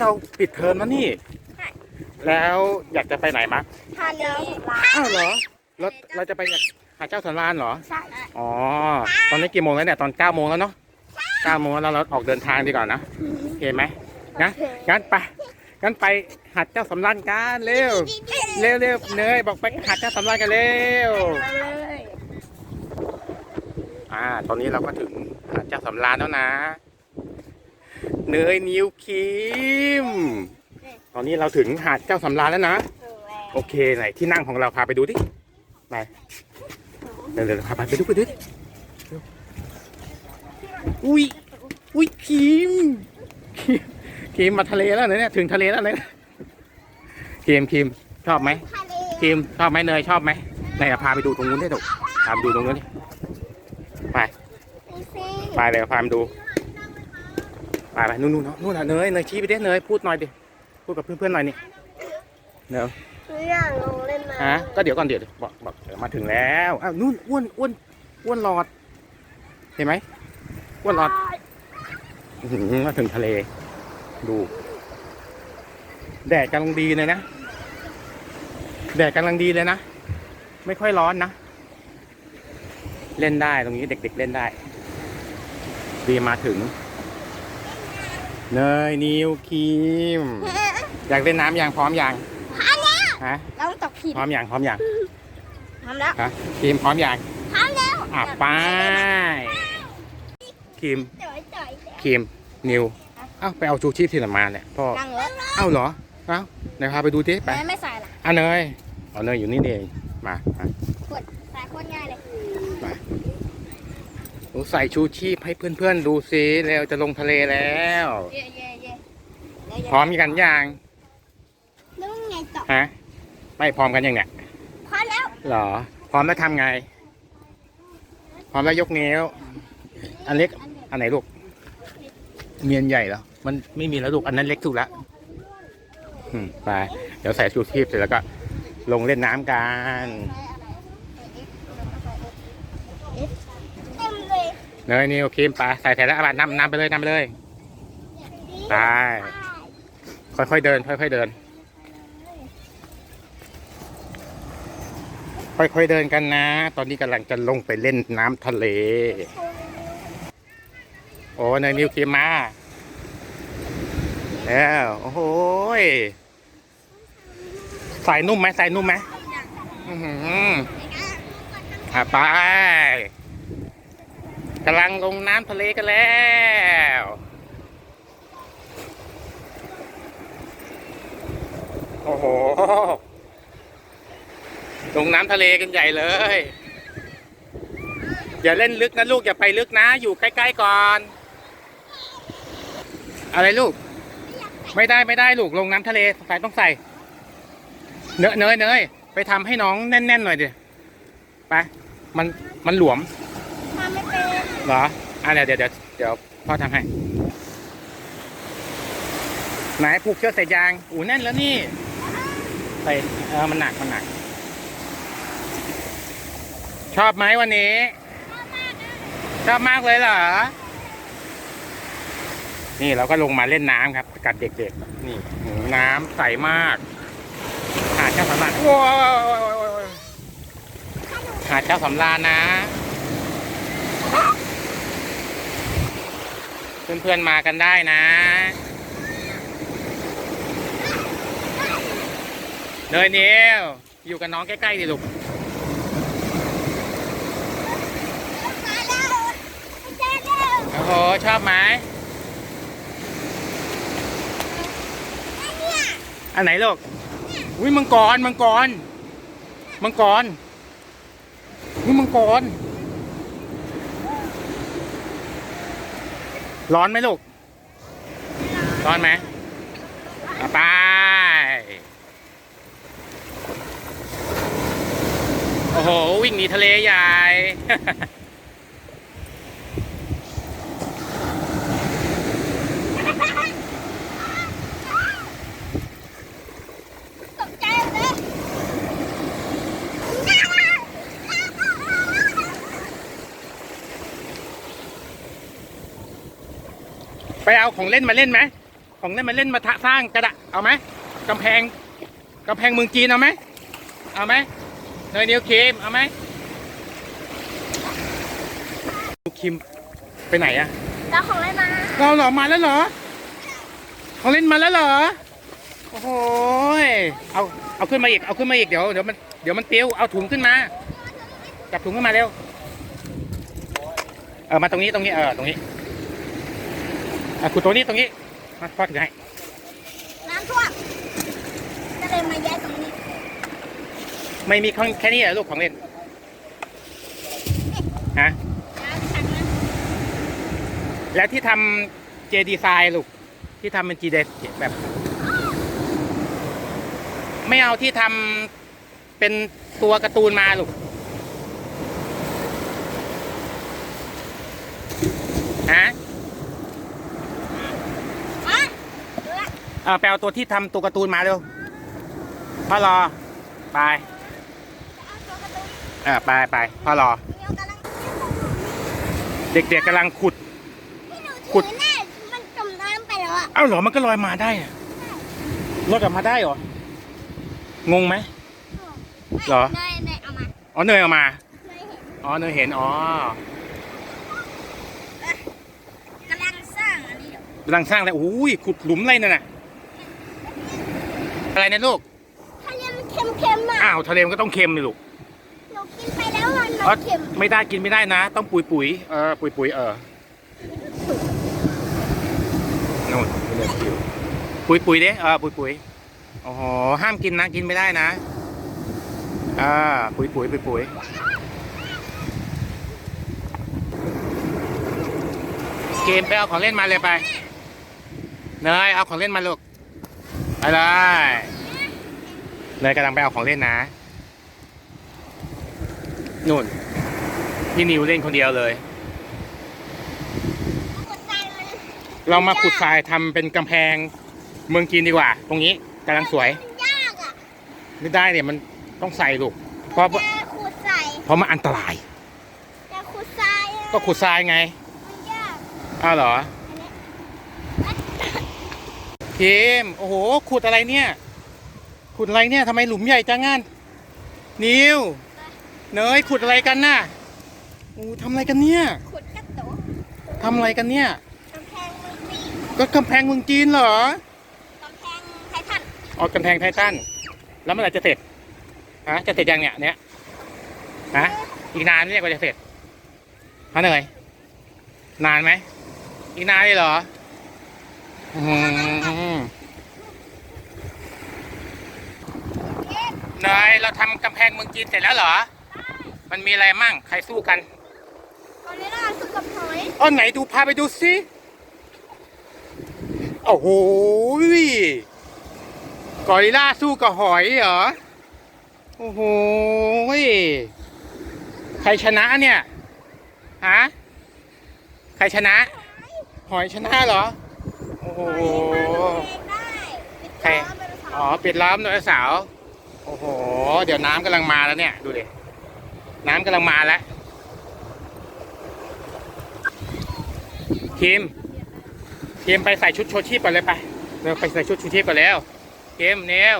นิวคิมวันนี้เราปิดเทอมแล้วนี่ แล้วอยากจะไปไหนมั้งทานเนื้ออ้าวเหรอเราเราจะไปหาเจ้าสันลานเหรอ ใช่อ๋อ ตอนนี้กี่โมงแล้วเนี่ย ตอน9โมงแล้วเนาะ9โมงแล้วเราออกเดินทางดีกว่อนนะโอเคไหมงั้นงั้นไปงั้นไปหาดเจ้าสำรานกันเร็ว เร็วเร็วเนยบอกไปหาดเจ้าสำรานกันเร็วเลยอ่า ตอนนี้เราก็ถึงหาดเจ้าสำรานแล้วนะ เนยนิวคิม ตอนนี้เราถึงหาดเจ้าสำรานแล้วนะ โอเคไหนที่นั่งของเราพาไปดูดิไปเดี๋ยวเดี๋ยวพาไปไปดูไปดูดิอุ้ยอุ้ยคิมคิมคิมมาทะเลแล้วเหรอเนี่ยถึงทะเลแล้วเนี่ยคิมคิมชอบไหมทะเลคิมชอบไหมเนยชอบไหมไหนอะพาไปดูตรงนู้นได้ถูกพาไปดูตรงนู้นดิไปนี่สิไปเลยพาไปดู ไปไปนู่นนู่นนู่นน่ะเนยเนยชี้ไปดิเนยพูดหน่อยดิพูดกับเพื่อนๆหน่อยนี่เนยหนูอยากลงเล่นน้ำฮะก็เดี๋ยวก่อนเดี๋ยวบอกบอกเดี๋ยวมาถึงแล้วอ้าวนู่นอ้วนอ้วนอ้วนหลอด เห็นไหมอ้วนหลอดอื้อหือมาถึงทะเล ดู แดดกำลังดีเลยนะแดดกำลังดีเลยนะ ไม่ค่อยร้อนนะ เล่นได้ตรงนี้เด็ก ๆ เล่นได้ ดีมาถึง เนยนิวครีม อยากเล่นน้ำยังพร้อมยังฮะเราตกผิดพร้อมยังพร้อมยังทำแล้วฮะครีมพร้อมยังทำแล้วอะไปครีมจ่อยจ่อยครีมนิวเอ้าไปเอาชูชีพที่ไหนมาเนี่ยพ่อนั่งรถเอ้าเหรอเอ้าไหนพาไปดูดิไปไม่ไม่ใส่ละอะเนยเอาเนยอยู่นี่เองมามา ใส่โคตรง่ายเลย หนูใส่ชูชีพให้เพื่อนๆดูสิแล้วจะลงทะเลแล้วเย่เย่เย่พร้อมกันยังนุ่งไงต่อฮะไม่พร้อมกันยังเนี่ยพอแล้วเหรอ พร้อมแล้วทำไง พร้อมแล้วยกนิ้วอันเล็กอันไหนลูกเมียนใหญ่เหรอมันไม่มีแล้วลูกอันนั้นเล็กสุดละอืมไปเดี๋ยวใส่ชูชีพเสร็จแล้วก็ลงเล่นน้ำกัน เต็มเลย เนยนิวครีมปลาใส่ใส่แล้วเอาไปนำนำไปเลยนำไปเลยไปค่อยๆเดิน ค่อยๆเดิน ค่อยๆเดินกันนะ ตอนนี้กำลังจะลงไปเล่นน้ำทะเล โอ้เนยนิวครีมมาแล้วโอ้โหใส่นุ่มไหมใส่นุ่มไหมอือหืออะไป กำลังลงน้ำทะเลกันแล้วโอ้โหลงน้ำทะเลกันใหญ่เลย อย่าเล่นลึกนะลูกอย่าไปลึกนะ อยู่ใกล้ๆก่อน อะไรลูก ไม่ได้ไม่ได้ลูกลงน้ำทะเลใส่ต้องใส่ เนยเนยเนยไปทำให้น้องแน่นๆหน่อยดิไปมันมันหลวม เหรออะเดี๋ยวเดี๋ยวเดี๋ยวเดี๋ยวพ่อทำให้ไหนผูกเชือกใส่ยางอูแน่นแล้วนี่ใส่เออมันหนักมันหนัก ชอบไหมวันนี้ ชอบมากเลยเหรอ นี่เราก็ลงมาเล่นน้ำครับ กับเด็กๆ นี่น้ำใสมาก หาดเจ้าสำราญว้าวหาดเจ้าสำราญนะ เพื่อนๆมากันได้นะเนยนิวอยู่กับน้องใกล้ๆดิลูกโอ้โหชอบไหมอันไหนลูกอุ้ยมังกรมังกรมังกรอุ้ยมังกร ร้อนไหมลูก ร้อนไหมไปโอ้โห วิ่งหนีทะเลใหญ่ ตกใจเลย ไปเอาของเล่นมาเล่นไหมของเล่นมาเล่นมาทะสร้างกระดะเอาไหมกำแพงกำแพงเมืองจีนเอาไหมเอาไหมเนยนิวครีมเอาไหมลูกคิมไปไหนอะแล้วของเล่นมาเราเหรอมาแล้วเหรอของเล่นมาแล้วเหรอโอ้โหยเอาเอาขึ้นมาอีกเอาขึ้นมาอีกเดี๋ยวเดี๋ยวมันเดี๋ยวมันปลิวเอาถุงขึ้นมาจับถุงขึ้นมาเร็วเออมาตรงนี้ตรงนี้เออตรงนี้ อะขุดตรงนี้ตรงนี้มาพ่อถือให้น้ำท่วมก็เลยมาย้ายตรงนี้ไม่มีข้างแค่นี้เหรอลูกของเล่นฮะน้ำขังนะแล้วที่ทำเจดีไซน์ลูกที่ทำเป็นจีเดแบบ ไม่เอาที่ทำเป็นตัวการ์ตูนมาลูกฮะ อะดูละ เอาไปเอาตัวที่ทำตัวการ์ตูนมาเร็วพ่อรอ ไปเอาตัวการะตุ้นเออไปไปพ่อรอเดี๋ยวกำลังเด็กๆกำลังขุดที่หนูขุถืดอแน่มันจมน้ำไปแล้วอะเอ้าเหรอมันก็ลอยมาได้อะลอยกลับมาได้เหรองงไหมเหรอเนยเนยเอามาอ๋อเนยเอามาเนยเห็นอ๋อเนยเห็นอ๋อกำลังสร้างอันนี้อยู่กำลังสร้างอะไรอุ้ยขุดหลุมอะไรนั่นน่ะ อะไรนะลูกทะเลมันเค็มๆอะอ้าวทะเลมันก็ต้องเค็มเลยลูกหนูกินไปแล้วมันอ๋อมันเค็มไม่ได้กินไม่ได้นะ ต้องปุ๋ยปุ๋ยๆเออปุ๋ยปุ๋ยๆเออนู่นเลือดคิวปุ๋ยปุ๋ยๆเด้เออปุ๋ยปุ๋ยๆโอ้โหห้ามกินนะกินไม่ได้นะอ่าปุ๋ยปุ๋ยปุ๋ยปุ๋ยเกมไปเอาของเล่นมาเลยไปเนยเอาของเล่นมาลูก ไปเลยเนยกำลังไปเอาของเล่นนะนู่นพี่นิวเล่นคนเดียวเลยกดใจมันเรามาขุดทรายทำเป็นกำแพงเมืองจีนดีกว่า ตรงนี้กำลังสวยมันยากอะไม่ได้เนี่ยมันต้องใส่ลูกเพราะจะขุดใส่เพราะมันอันตรายจะขุดทรายอะก็ขุดทรายไงมันยากอ้าวเหรออันนี้ พิมโอ้โหขุดอะไรเนี่ย ขุดอะไรเนี่ยทำไมหลุมใหญ่จังงั้นนิวเนยขุดอะไรกันน่ะโอ้ทำอะไรกันเนี่ยขุดกระตุกทำอะไรกันเนี่ยกำแพงเมืองปีก็กำแพงเมืองจีนเหรอกำแพงไททันอ๋อกำแพงไททันแล้วเมื่อไหร่จะเสร็จฮะจะเสร็จยังเนี่ยเนี่ยฮะอีกนานไหมเนี่ยกว่าจะเสร็จฮะเหนื่อยนานไหมอีกนานเลยเหรอ อื้อหือเนยเราทำกำแพงเมืองจีนเสร็จแล้วเหรอ มันมีอะไรมั่ง ใครสู้กันตอนนี้เราสู้กับหอยอ้อไหนดูพาไปดูสิโอ้โหกอริลล่าสู้กับหอยเหรอ โอ้โหใครชนะเนี่ย ฮะ ใครชนะ หอยชนะเหรอ โอ้โหหอเองได้ใครอ๋อปิดล้อมโดยสาวโอ้โห เดี๋ยวน้ำกำลังมาแล้วเนี่ยดูดิน้ำกำลังมาแล้วทีมทีมไปใส่ชุดโชชีพก่อนเลยไปเร็วไปใส่ชุดชูชีพก่อนแล้วทีมเนว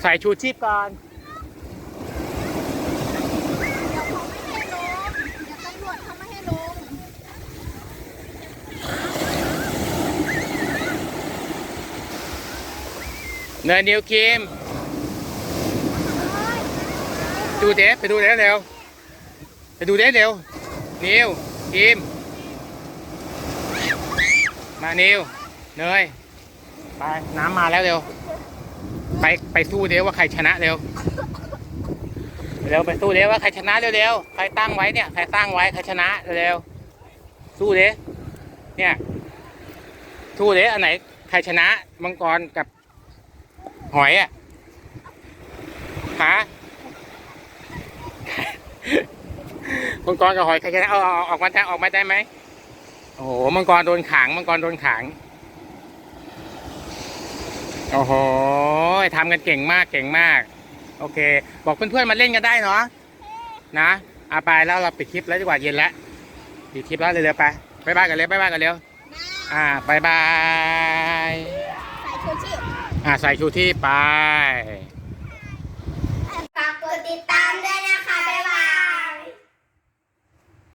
ใส่ชูชีพก่อน เดี๋ยวเขาไม่ให้ลงเดี๋ยวตำรวจเขาไม่ให้ลง เนยนิวคิมดูเดฟไปดูเดฟเร็วไปดูเดฟเร็วนิวคิมมานิวเนยไปน้ำมาแล้วเร็วไปไปสู้เดฟว่าใครชนะเร็วเร็วไปสู้เดฟว่าใครชนะเร็วๆใครตั้งไว้เนี่ยใครตั้งไว้ใครชนะเร็วสู้เดฟเนี่ยสู้เดฟอันไหนใครชนะมังกรกับ หอยอะฮะมังกรกับหอยใครชนะเอาเอาออกมาได้ออกมาได้ไหมโอ้โหมังกรโดนขังมังกรโดนขังโอ้โหทำกันเก่งมากเก่งมาก โอเค บอกเพื่อนๆมาเล่นกันได้เนาะนะอาไปแล้วเราปิดคลิปแล้วดีกว่าเย็นแล้วปิดคลิปแล้วเร็วๆไปบ๊ายบายกันเร็วบ๊ายบายกันเร็วอ่าบายบายใส่ชูชีพ อ่าใส่ชูที่ไป